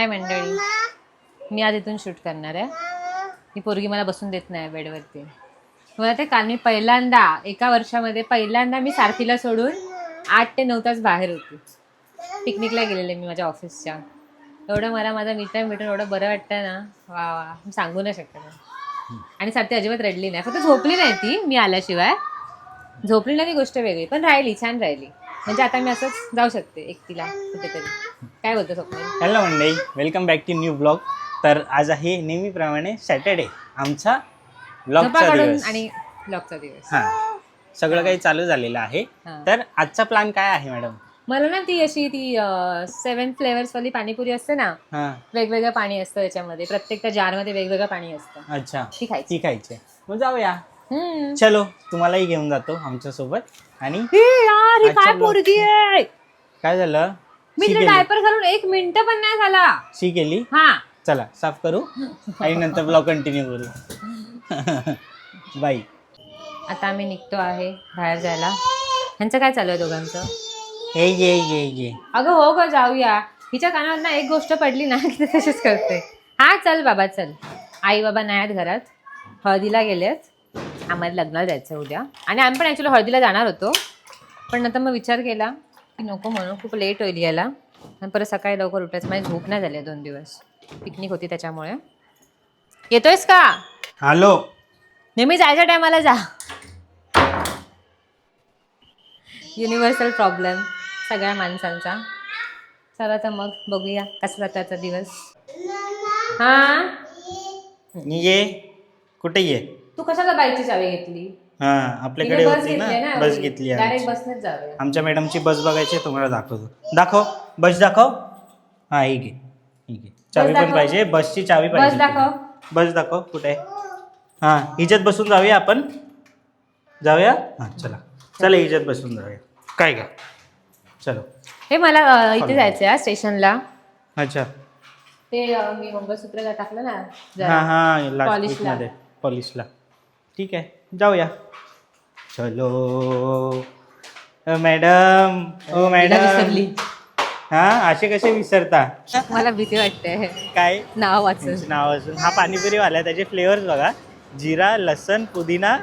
हाय मंडळी? मी आज इथून शूट करणार आहे. ही पोरगी मला बसून देत नाही बेडवरती मला ते काल मी पहिल्यांदा एका वर्षामध्ये पहिल्यांदा मी सारथीला सोडून आठ ते नऊ तास बाहेर होती. पिकनिकला गेलेले मी माझ्या ऑफिसच्या एवढं मला माझा मित्र भेटून एवढं बरं वाटतं ना. वा वा. मी सांगू नाही शकत आणि सारथी अजिबात रडली नाही. फक्त झोपली नाही ती मी आल्याशिवाय. झोपली नाही ती गोष्ट वेगळी पण राहिली छान राहिली. म्हणजे आता मी असंच जाऊ शकते एकटीला कुठेतरी. काय बोलतो स्वप्न हॅलो मंडळी. Welcome back to new blog तर आज आहे नेहमीप्रमाणे सॅटर्डे आमचा ब्लॉगचा दिवस. आणि ब्लॉगचा दिवस. हां. सगळं काही चालू झालेलं आहे. हां. तर आजचा प्लॅन काय आहे मॅडम मला ना ती अशी ती सेवन फ्लेवर्स वाली पाणीपुरी असते ना हां. वेगवेगळं पाणी असतं त्याच्यामध्ये. प्रत्येक त्या जारमध्ये वेगवेगळं पाणी असतं. अच्छा. ती खायची. ती खायची. आहे. मग जाऊया. हम्म. चलो तुम्हालाही घेऊन जातो आमच्यासोबत आणि हे यार ही आजच्या काय vlog- पोरगी आहे? काय झालं? मी शी तिला केली डायपर घालून एक मिनिट पण नाही झाला. शी केली हा. चला साफ करू? आणि नंतर ब्लॉग कंटिन्यू करू. बाई. आता आम्ही निघतो आहे बाहेर जायला. ह्यांचं काय चालू आहे दोघांचं? ये ये ये ये अगं हो ग जाऊया. हिच्या कानावर ना एक गोष्ट पडली ना की ते तशीच करते. हा चल बाबा चल. आई बाबा नाही आहेत घरात. हळदीला गेलेत. आम्हाला लग्नाला जायचं आहे उद्या. आणि आम्ही पण ॲक्च्युली हळदीला जाणार होतो. पण नंतर मग विचार केला. नको म्हणून खूप लेट होईल यायला. आणि परत सकाळी लवकर उठायचं. माझी झोप नाही झाली दोन दिवस. पिकनिक होती त्याच्यामुळे. येतोयस का? हॅलो. नेहमी जायच्या टायमाला जा. युनिव्हर्सल प्रॉब्लेम सगळ्या माणसांचा. चला तर मग बघूया कसा जातो दिवस. हा? ये. कुठे ये? तू कशाला बाईकची चावी घेतली? हा आपल्याकडे बस होती घेतली ना ना बस घेतली डायरेक्ट आमची. बसनेच जाऊया. आमच्या मॅडमची बस बघायची आहे, तुम्हाला दाखवतो. दाखव बस दाखव. हा ही घे ही घे. चावी पण दाखव. पाहिजे बसची चावी बस पाहिजे. दाखव. बस दाखव कुठे? आहे? हा हिच्यात बसून जाऊया आपण. जाऊया? हा चला. चला हिच्यात बसून जाऊया. काय का? चलो. हे मला अं, इथे जायचं आहे स्टेशनला. अच्छा. ते अं, मी मंगळसूत्र टाकलं ना हा जरा. हा Polish-ला. वीकमध्ये पॉलिशला ठीक आहे. जाऊया. चलो. अ, मॅडम. ओ मॅडम. विसरली. हा असे कसे विसरता? मला भीती वाटते. काय? नाव वाचून. नाव असून हा पाणीपुरीवाला त्याचे फ्लेवर्स बघा. जिरा लसण पुदिना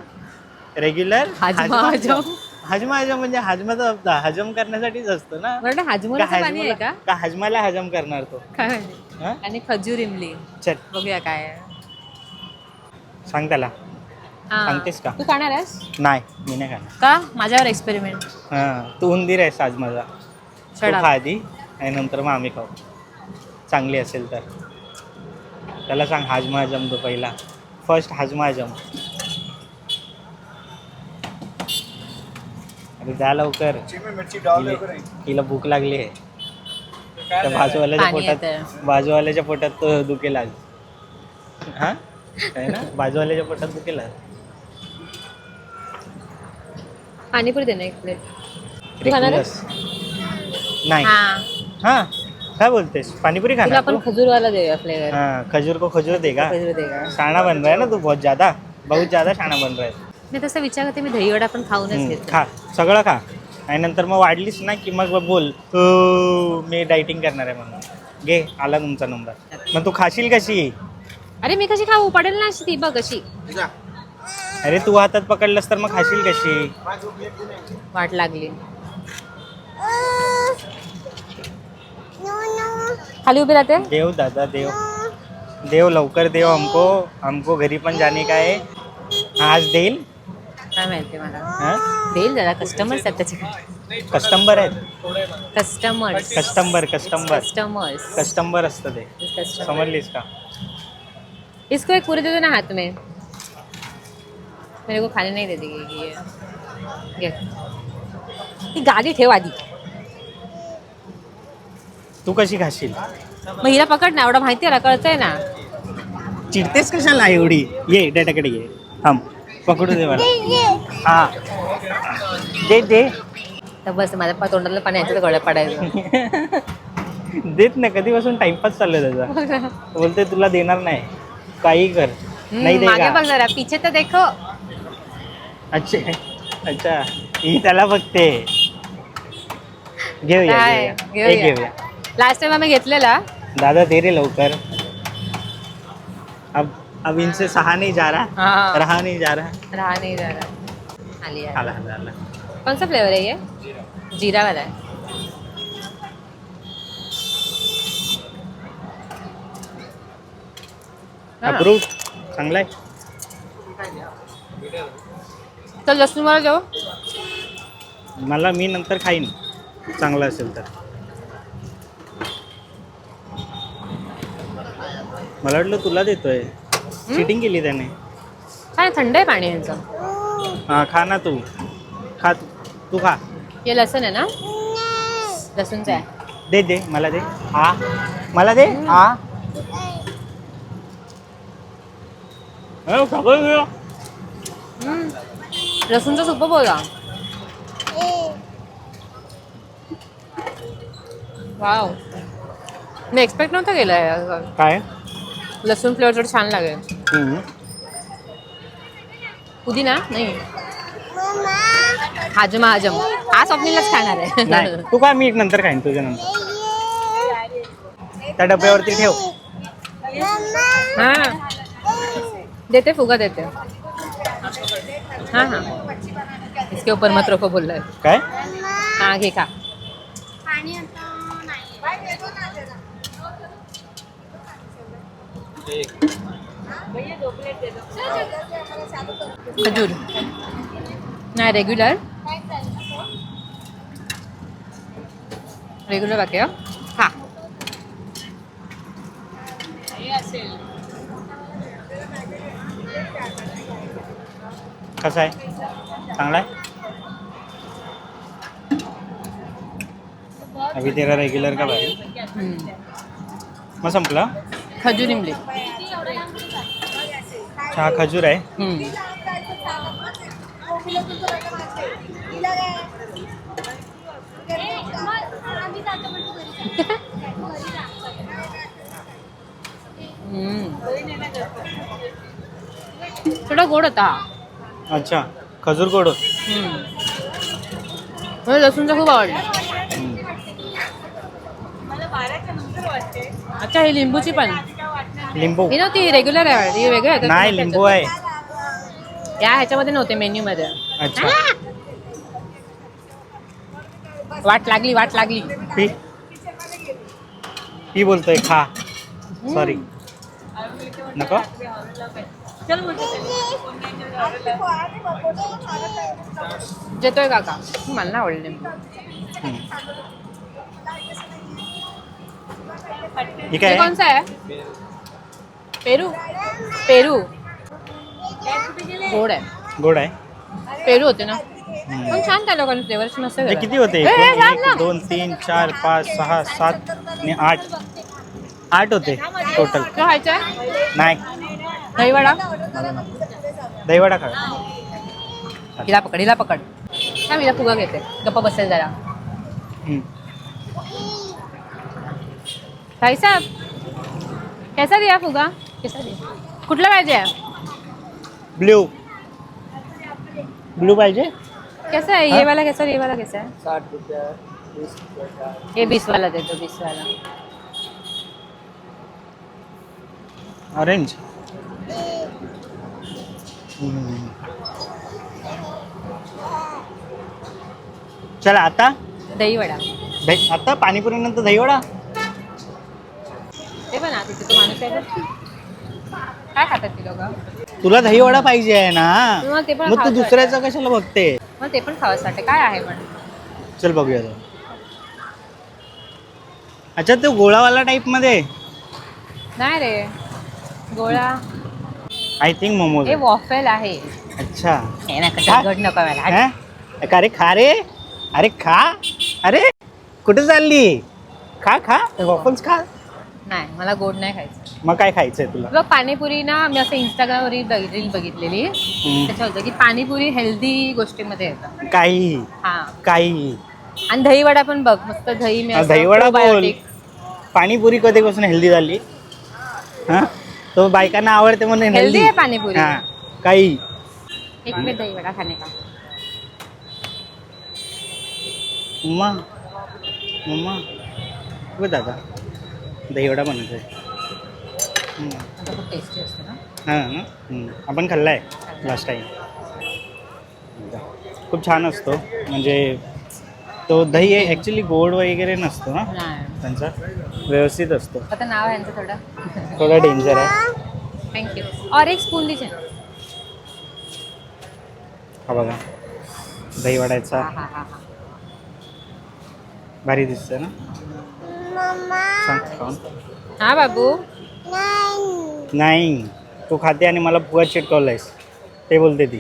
रेग्युलर हाजमा हजम. हजमा. हजम म्हणजे हजमाचा हजम करण्यासाठीच असतो ना? बरं का हाजमोलाचं पाणी आहे हजमाला का? का हजमाला हजम करणार तो? काय माहिती. हा? आणि खजूर इमली. चल. बघूया काय आहे. सांग त्याला. हा. सांगतेस का? तू खाणार आहेस? नाही मी नाही खाणार. का? माझ्यावर एक्सपेरिमेंट हा तू उंदीर आहेस आज माझा. तू Shut up. खा आधी आणि नंतर मग आम्ही खाऊ. चांगली असेल तर. त्याला सांग हाजमा हजम तो पहिला. फर्स्ट हाजमा हजम अरे द्या लवकर. हिला- हिला भूक लागली आहे. त्या बाजूवाल्याच्या पाणी पोटात येतंय. बाजूवाल्याच्या पोटात तो दुखेल आज. हा? आहे ना? बाजूवाल्याच्या पोटात दुखेल आज. पाणीपुरी दे ना एक प्लेट खाणार. नाही. हा. हा काय बोलतेस? पानीपुरी तुला खाना आपण खजूरवाला देऊया फ्लेवर हाँ खजूर को खजूर देगा खजूर दे का? शाना बन रहा है ना तू बहुत ज्यादा. बहुत ज्यादा शाना बन रहा है. मी तसं विचार करते मी दहीवडा पण खाऊनच हम्म, घेते. खा. सगळं खा. आणि नंतर मग वाढलीस ना की मग बोल "हो, मी डायटिंग करणार आहे म्हणून. घे आला तुमचा नंबर. मग तू खाशील कशी? अरे मी कशी खाऊ? पडेल ना अशी ती बघ अशी. अरे तू हातात पकडलंस तर मग खाशील कशी? वाट लागली. खाली उभी राहते? देव दादा देव. देव लवकर देव हमको हमको घरी पण जाने का है आज देईल? काय माहिती मला. हा? देईल जरा कस्टमर्स आहेत त्याच्याकडे. कस्टंबर आहेत? Customers customer customer customers customer असतं ते. समजलीस का? इसको एक पूरे दे दो ना हाथ में मेरे को खाने नहीं देती ये। ही गाडी ठेव आधी। तू कशी खाशील? मग हिला पकड ना एवढं माहिती आहे ना कळतंय ना. चिडतेस कशाला एवढी? ये डॅडाकडे ये. थांब पकडू दे मला. हा. दे दे. तर बस माझ्या पा तोंडाला पाणी यायचं गळ्या पडायचं. देत नाही कधीपासून टाइमपास चालू आहे त्याचा? बोलते तुला देणार नाही. काही कर. नाही हम्म, दे मागे का बघ जरा पीछे तर देखो. अच्छा अच्छा ही त्याला बघते. घेऊया काय? घेऊया. एक घेऊया. लास्ट टाइम आम्ही घेतलेला. दादा दे रे लवकर. अब अब इनसे सहा नहीं जा रहा. हाँ. रहा नहीं जा रहा. रहा नहीं जा रहा. आली कौन सा फ्लेवर है ये जीरा वाला है? हाँ। अप्रूव चांगला आहे तर लसूण मला जाऊ मला मी नंतर खाईन. चांगला असेल तर. मला वाटलं तुला देतोय. चिटिंग केली त्याने. काय थंड आहे पाणी यांचं. हा खा ना तू. खा तू. तू खा. हे लसूण आहे ना? लसूणचं आहे. दे दे. मला दे. हा मला दे. हा अरे, सगळं. लसूणचं सुप बोला वाव मी एक्सपेक्ट नव्हतं केलं काय लसूण फ्लेवर थोडं छान लागेल. पुदिना नाही हाजम हाजम हा स्वप्नीलाच खाणार नाही आहे तू का मी नंतर खाईन तुझ्या नंतर त्या डब्यावरती ठेव हा देते फुगा देते हाँ हाँ. इसके ऊपर मत रखो बोल रहा है। काय? हाँ घे खा। खजूर। नाही रेग्युलर रेग्युलर बाकी हं? खा। कसा आहे चांगला आहे अभी तेरा रेग्युलर का भाई. मग संपला खजूर इमली हा खजूर आहे हम्म. हम्म. थोडा गोड होता हा. अच्छा खजूर गोड. मला लसूणचं खूप आवडलं. अच्छा ही लिंबूची पण. लिंबू. ही नव्हती रेग्युलर आहे. ही वेगळं आहे नाही लिंबू आहे. या ह्याच्यामध्ये नव्हते मेन्यू मध्ये अच्छा वाट लागली वाट लागली. पी. पी बोलतोय खा. सॉरी नको? जेतोय काका मला नाही आवडले. हम्म. हे हे काय? आहे? कोणचा आहे? पेरू. पेरू. गोड आहे. गोड आहे? पेरू होते ना. हम्म. पण छान त्या लोकांनी फ्लेवर्स मस्त हे केलं. किती होते? ए, ए, एक, थांब दोन तीन चार पाच सहा सात आणि आठ. आठ होते टोटल तुला खायचं आहे नाही. दहीवडा? दहीवडा खा. हिला पकड हिला पकड. थांब हिला फुगा घेते. गप्पा बसेल जरा. हम्म. भाई साहब कैसा दिया फुगा? कैसा दिया? कुठला पाहिजे? ब्ल्यू ब्लू पाहिजे? कैसा है? ये हाँ? वाला कैसा और ये वाला कैसा है साठ रुपया ये बीस वाला दे दो बीस वाला. ऑरेंज. चला आता? दहीवडा. दही आता? पाणीपुरी नंतर दहीवडा? ते पण तिथे तो माणूस आहे. काय खातात ती लोक? तुला दहीवडा पाहिजे आहे ना? मग ते पण मग तू दुसऱ्याचं कशाला बघते? मग ते पण वाटते. काय आहे पण? चल बघूया जाऊन. अच्छा तो गोळावाला टाईपमध्ये? नाही रे. गोळा. आय थिंक मोमोज हे वॉफेल आहे. अच्छा. हे ना खा. कसं गड नको मला. हैं? अरे खा रे. अरे खा. अरे कुठे चालली? खा खा. वॉफल्स खा. नाही मला गोड नाही खायचं. मग काय खायचंय तुला? बघ पाणीपुरी ना मी असं इंस्टाग्रामवर रील बघितलेली. त्याच्यावर होतं की पाणीपुरी हेल्दी गोष्टीमध्ये येतं. काही. हा. काही. आणि दहीवडा पण बघ मस्त दही मी हा, असं दहीवडा बोल. probiotic. पाणीपुरी कधीपासून हेल्दी झाली? हा? तो बायकांना आवडते म्हणून हेल्दी आहे पाणीपुरी. हा काही. एक प्लेट दहीवडा खाणे का? मम्मा मम्मा बघ दादा दहीवडा आहे आता खूप टेस्टी असतो ना? हां ना? हम्म. आपण खाल्ला आहे लास्ट टाईम खूप छान असतो. म्हणजे तो दही ॲक्च्युली गोड वगैरे नसतो ना? नाही. त्यांचा. व्यवस्थित असतो. आता नाव आहे यांचं थोडं. थोडा डेंजर आहे. थँक्यू और एक स्पून दीजिए। हा बघा. दही वडायचा. हा हा हा हा. भारी दिसतं ना? सांग खाऊन हा बाबू. नाही. तू खाते आणि मला फुगा चिटकवलायस. ते बोलते ती.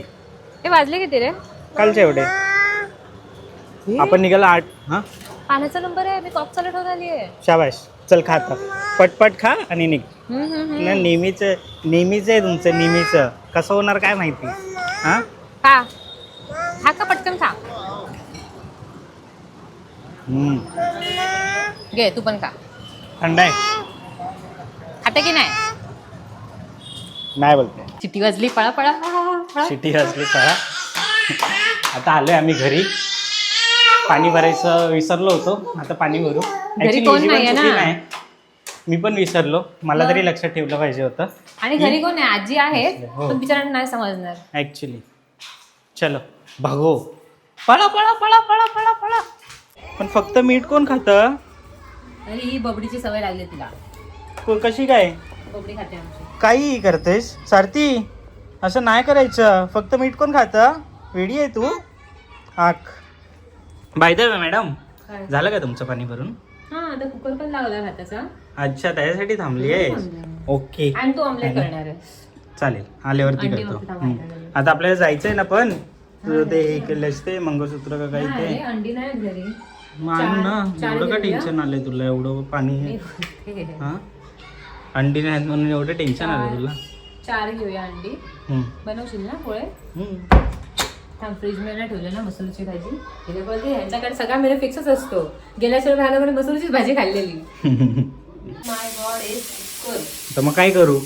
हे वाजले किती रे? कालचे एवढे. आपण निघाला आठ हां? पाण्याचा नंबर आहे मी कॉक चालू ठेवून आली आहे शाबाश चल खा आता. पटपट खा आणि निघ. ना नेहमीच नेहमीच आहे तुमचं नेहमीचं. कसं होणार काय माहिती? हां? का पटकन खा. हम्म. घे तू पण खा. थंड आहे. खाते की नाही? नाही बोलते. चिट्टी वाजली पळा पळा. पळा. सिटी असली पळा. आता आलोय आम्ही घरी. पाणी भरायचं विसरलो होतो. आता पाणी भरू. Actually कोण हिची पण नाहीये चुकी ना. नाही. मी पण विसरलो. मला तरी लक्षात ठेवलं पाहिजे होतं. आणि घरी कोण आहे? आजी आहे हो. पण बिचारांना नाही समजणार. ॲक्च्युली चलो. भागो. पळा पळा पळा पळा पळा पळा. पण फक्त मीठ कोण खातं? अरे ही बबडीची सवय लागली तिला. को- कशी काय? बबडी खाते आमची. काही करतेस? सारथी असं नाही करायचं. फक्त मीठ कोण खातं? वेडी आहे तू. आख. बाय द मॅडम झालं का तुमचं पाणी भरून हा आता कुकर पण लावला भाताचा. अच्छा त्याच्यासाठी थांबली आहे. ओके. आणि तू ऑमलेट करणार चालेल आल्यावरती अंडी करतो. हम्म. आता आपल्याला जायचंय ना पण? तुझं ते हे केलंस ते मंगळसूत्र का काही नाही ते? अंडी नाही आहेत घरी. मग आण ना चार- एवढं का? टेन्शन आलंय तुला? एवढं पाणी बोलते. हा? अंडी नाहीत म्हणून एवढं टेन्शन आलं तुला? चार घेऊया अंडी. हम्म. बनवशील ना पोळे? हम्म. थांब फ्रीजमध्ये नाही ठेवलं ना मसूरची भाजी. यांच्याकडे सगळा मेरे फिक्सच असतो. गेल्या भागाकडे मसूरचीच भाजी खाल्लेली. तर मग काय करू?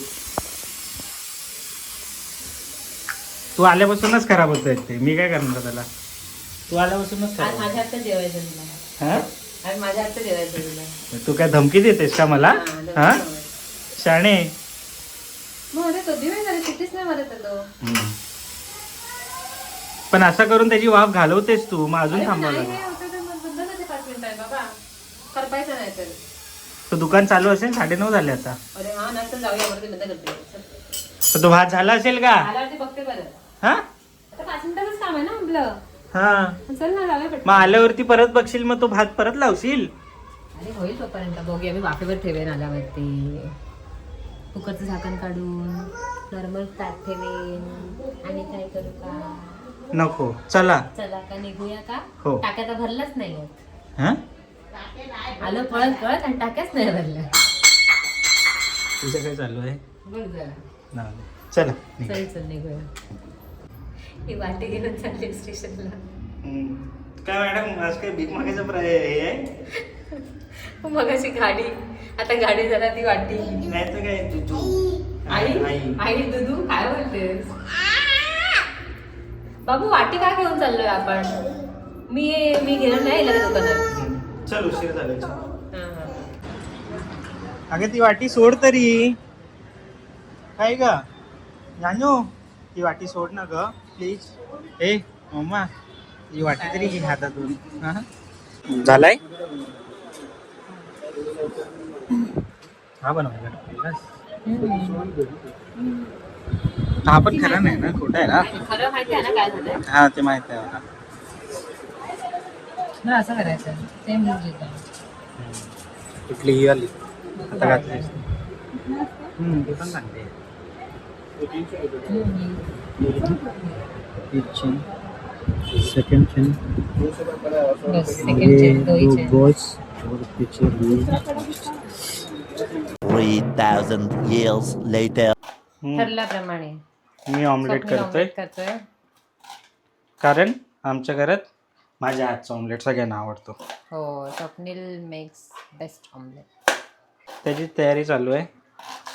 तू आल्यापासूनच खराब होतोय ते. मी काय करणार त्याला? तू आल्यापासूनच खराब माझ्या हातचं जेवायचं तुला. हा? आज माझ्या हातचं जेवायचं तुला. तू काय धमकी देतेस का मला? हा, हा. शाणे. पण असं करून त्याची वाफ घालवतेस तू. मग अजून थांबावं लागेल. तो दुकान चालू असेल साडेनऊ झाले आता. अरे हा नंतर जाऊया वरती बंद करते. चल. तर तो भात झाला असेल का? आल्यावरती बघते बरं हा? आता पाच मिनिटाचंच काम आहे ना आपलं. हा. चल ना जाऊया पटकन. मग आल्यावरती परत बघशील मग तो भात परत लावशील? अरे होईल तोपर्यंत बघूया. मी वाफेवर ठेवेन आल्यावरती. कुकरचं झाकण काढून नॉर्मल ताट ठेवेन. आणि काय करू का? नको. चला. चला का निघूया का? हो. टाक्या तर भरलाच नाही. हा? आलं पळत पळत आणि टाक्याच नाही भरल्या. तुझं काय चालू आहे? बघ जरा. चला निघ. चल चल निघूया. ही वाटी घेऊन चालली स्टेशनला. हम्म. काय मॅडम आज काय भीक मागायचं प्राय हे आहे? मग अशी गाडी. आता गाडी जरा ती वाटी. नाही तर काय तू तू आई. आई. आई. दुधू काय बोलतेस? बाबू वाटी काय घेऊन चाललोय आपण? मी मी घेणार नाही लगेच दुकानात. चल उशीर झाला. हा, हा. अगं ती वाटी सोड तरी. काय ग? जानू ती वाटी सोड ना ग प्लीज ए मम्मा ती वाटी तरी घे हातातून. हा? झालाय? हा बनवायला हा पण खरा नाही ना खोटा आहे ना? खरं माहिती आहे ना काय झालंय? हा ते माहीत आहे. मला ना असं करायचं. सेम कुठली ही आली आता घातलीस हम्म, ती पण चांगली आहे. एक चेन सेकंड चेन बस सेकंड चेन दोही चेन बॉयज और पीछे Three thousand years later. ठरल्याप्रमाणे. मी ऑमलेट स्वप्नील करतोय. omelette करतोय. कारण आमच्या घरात माझ्या हातचा ऑमलेट सगळ्यांना आवडतो. हो स्वप्नील मेक्स बेस्ट ऑमलेट त्याची तयारी चालू आहे.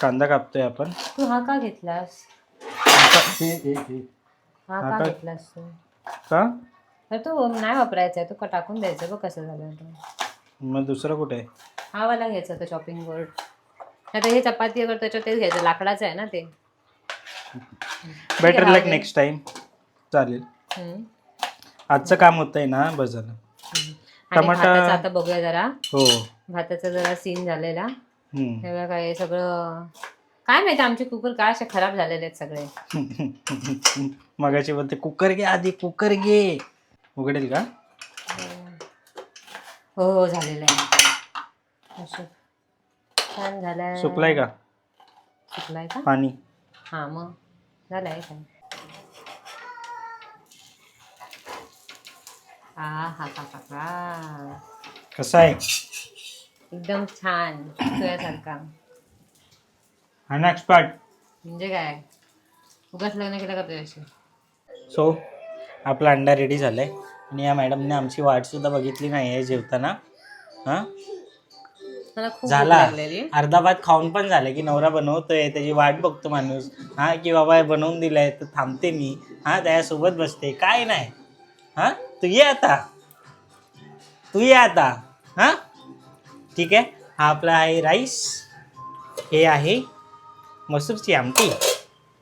कांदा कापतोय आपण. तू हा का घेतलास? हे, हे, हे. हा. हा का का? घेतलास तू? का? तर तू नाही वापरायचा आहे तू का टाकून द्यायचं बघ कसं झालं तो. मग दुसरं कुठे? आहे हा वाला घ्यायचा होता चॉपिंग बोर्ड आता हे चपाती अगर त्याच्यात तेच घ्यायचं लाकडाचं आहे ना ते. बेटर राहू दे. नेक्स्ट टाइम चालेल. हम्म. आजचं काम होतंय ना बस झालं आणि टमाटा- भाताचं आता बघूया जरा. हो. भाताचा जरा सीन झालेला. हम्म. हे बघा काय सगळं काय माहिती आमचे कुकर काय असे खराब झालेले आहेत सगळे. मगाशी बोलते कुकर घे आधी कुकर घे. उघडेल का? हो हो झालेलं आहे. असं. छान झालंय. सुकलाय का? सुकलाय का? पाणी. हा मग. झालंय काय हा हा हा हा हा. कसा आहे? एकदम छान. तुझ्यासारखा हा ना एक्सपर्ट म्हणजे काय? उगाच लग्न केलं का तुझ्याशी? सो आपला अंडा रेडी झालाय. आणि या मॅडमने आमची वाट सुद्धा बघितली नाही आहे जेवताना. हा? मला खूप भूक झाला. लागलेली. अर्धा भात खाऊन पण झालं की नवरा बनवतोय त्याची वाट बघतो माणूस. हा की बाबा हे बनवून दिलंय तर थांबते मी. हा त्याच्यासोबत बसते. काय नाही. हा? तू ये आता. तू ये आता. हा? ठीक आहे. हा आपला आहे राईस. हे आहे मसूरची आमटी.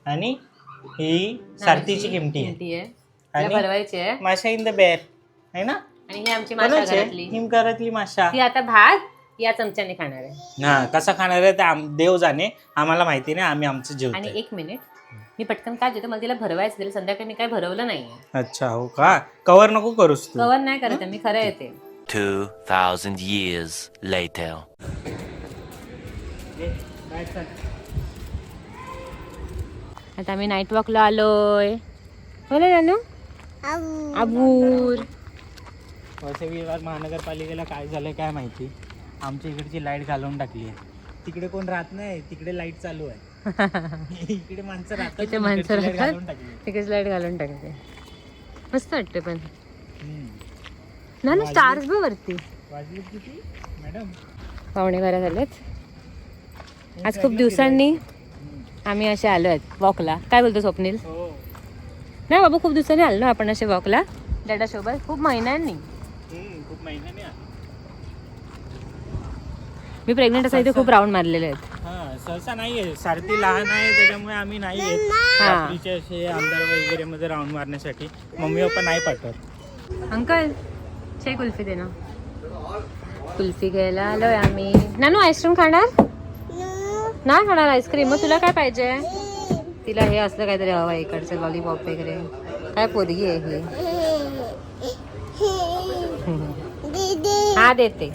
आणि ही सारथीची किमटी आहे. आणि- तिला भरवायची आहे. माशा इन द बेर आहे ना? आणि ही आमची माशा कोणाची आहे? घरातली. हिमकरातली माशा. ती आता भात या चमच्याने खाणार आहे. हा कसा खाणार आहे? ते आम- देव जाणे. आम्हाला माहिती नाही. आम्ही आमचं आणि जेवतो एक मिनिट. मी पटकन काय देते? मला तिला भरवायचं तिला संध्याकाळी मी काय भरवलं नाहीये. अच्छा हो का? कवर नको करूस तू. कवर नाही करत आहे, मी खरं येते 2,000 years later. आता आम्ही नाईट वॉकला आलोय. बोला जानू आबूर विभाग महानगरपालिकेला काय झालंय काय माहिती? आमच्या इकडची लाइट घालवून टाकली आहे तिकडे कोण राहत नाही तिकडे लाइट चालू आहे. इकडे माणसं राहतात इथे पण माणसं इकडची light राहतात. घालवून टाकली. आहे. तिकडेच लाइट घालून टाकते. मस्त वाटते पण. हम्म. ना ना स्टार्स बघ वरती. वाजली किती? मॅडम? पावणे बारा झालेत. आज खूप दिवसांनी आम्ही असे आलो आहेत वॉकला. काय बोलतो स्वप्नील? हो. नाही बाबा खूप दिवसांनी आलो ना आपण असे वॉकला. डॅडासोबत खूप महिन्यांनी. हम्म, खूप महिन्याने आलो. मी प्रेग्नेंट असं इथे खूप राऊंड मारलेले आहेत. हा सहसा नाहीये. सारथी लहान आहे त्याच्यामुळे आम्ही नाही येत हा. रात्रीचे असे आमदार वगैरे मध्ये राऊंड मारण्यासाठी. मम्मी पप्पा नाही पाठवत. अंकल छे कुल्फी दे ना. कुल्फी घ्यायला आलोय आम्ही. नानू आईस्क्रीम खाणार? नाही खाणार आईस्क्रीम. मग तुला काय पाहिजे? तिला हे असलं काहीतरी हवं आहे इकडचं लॉलीपॉप वगैरे. काय पोरगी आहे ही? हा देते.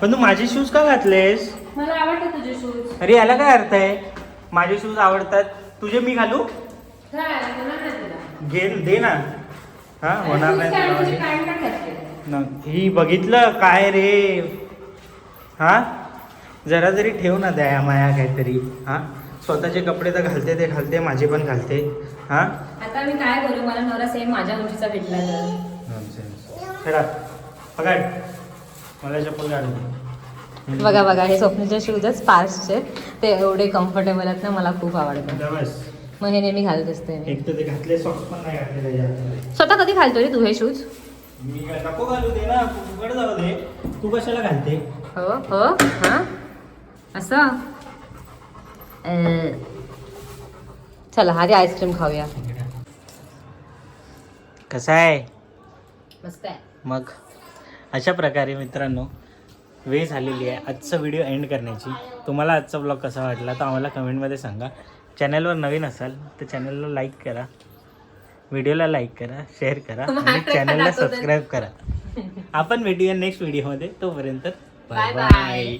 पण तू माझे शूज का घातलेस? मला आवडतं तुझे शूज अरे याला काय अर्थ आहे? माझे शूज आवडतात. तुझे मी घालू? घे दे ना. हा होणार नाही तुला माझे. न- ही बघितलं? काय रे? हा? जरा तरी ठेव ना दया माया काहीतरी. हा? स्वतःचे कपडे तर घालते ते घालते माझे पण घालते. हा? आता मी काय करू मला नवरा सेम माझ्या उंचीचा भेटला तर. पकड. मला चप्पल काढून दे. बघा बघा हे स्वप्नीचे शूजच स्पार्क्सचे ते एवढे कम्फर्टेबल आहेत ना मला खूप आवडतं. जा बस. मग हे नेहमी घालत असते मी. एक तर ते घातले सॉक्स पण नाही घातले त्याच्यात. स्वतः कधी घालतो रे तू हे शूज मी नको घालू दे ना जाऊ दे. तू कशाला घालते? हो हो हा? असं. चला आधी आईस्क्रीम खाऊया. कसं आहे? मस्त आहे. मग? अशा प्रकारे मित्रांनो वेळ झालेली आहे. आजचा व्हिडिओ एंड करण्याची. तुम्हाला आजचा ब्लॉग कसा वाटला तर आम्हाला कमेंटमध्ये सांगा. चॅनलवर नवीन असाल तर चॅनलला लाईक करा. व्हिडिओला लाईक करा शेअर करा आणि चॅनलला सबस्क्राईब करा. आपण भेटूया नेक्स्ट व्हिडिओमध्ये तोपर्यंत बाय. बाय